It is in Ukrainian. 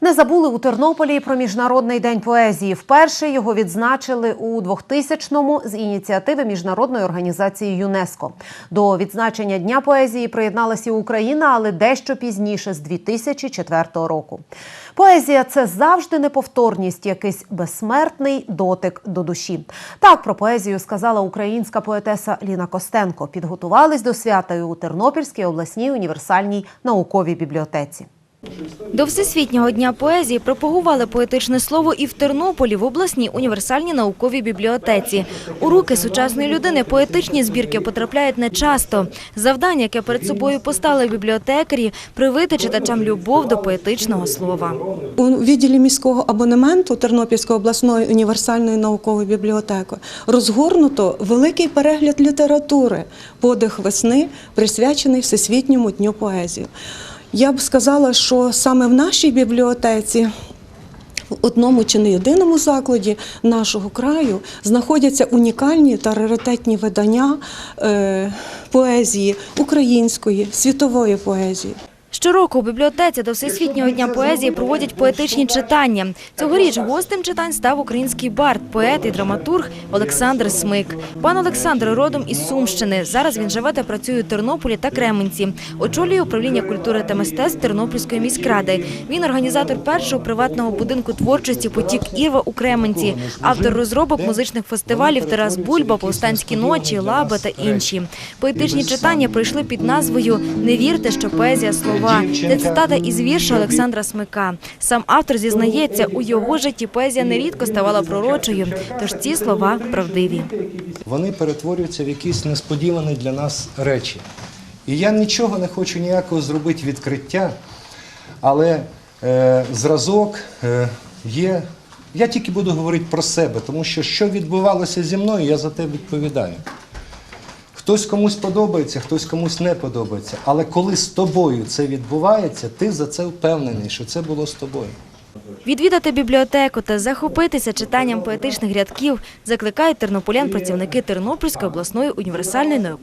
Не забули у Тернополі про міжнародний день поезії. Вперше його відзначили у 2000-му з ініціативи міжнародної організації ЮНЕСКО. До відзначення Дня поезії приєдналася Україна, але дещо пізніше, з 2004 року. Поезія це завжди неповторність, якийсь безсмертний дотик до душі. Так про поезію сказала українська поетеса Ліна Костенко. Підготувались до свята у Тернопільській обласній універсальній науковій бібліотеці. До Всесвітнього дня поезії пропагували поетичне слово і в Тернополі в обласній універсальній науковій бібліотеці. У руки сучасної людини поетичні збірки потрапляють нечасто. Завдання, яке перед собою поставили бібліотекарі, привити читачам любов до поетичного слова. У відділі міського абонементу Тернопільської обласної універсальної наукової бібліотеки розгорнуто великий перегляд літератури Подих весни, присвячений Всесвітньому дню поезії. Я б сказала, що саме в нашій бібліотеці. В одному чи не єдиному закладі нашого краю знаходяться унікальні та раритетні видання е, поезії української, світової поезії. Щороку у бібліотеці до Всесвітнього дня поезії проводять поетичні читання. Цьогоріч гостем читань став український бард, поет і драматург Олександр Смик. Пан Олександр родом із Сумщини. Зараз він живе та працює у Тернополі та Кременці. Очолює управління культури та мистецтв Тернопільської міськради. Він організатор першого приватного будинку творчості Потік Ірва у Кременці, автор розробок музичних фестивалів Тарас Бульба, Повстанські ночі, Лаба та інші. Поетичні читання пройшли під назвою Не вірте, що поезія слова. Це цитата із вірша Олександра Смика. Сам автор зізнається, у його житті поезія нерідко ставала пророчою, тож ці слова правдиві. вони перетворюються в якісь несподівані для нас речі. І я нічого не хочу ніякого зробити відкриття, але е, зразок е, є. Я тільки буду говорити про себе, тому що що відбувалося зі мною, я за те відповідаю. Хтось комусь подобається, хтось комусь не подобається. Але коли з тобою це відбувається, ти за це впевнений, що це було з тобою. Відвідати бібліотеку та захопитися читанням поетичних рядків закликають тернополян працівники Тернопільської обласної універсальної наукової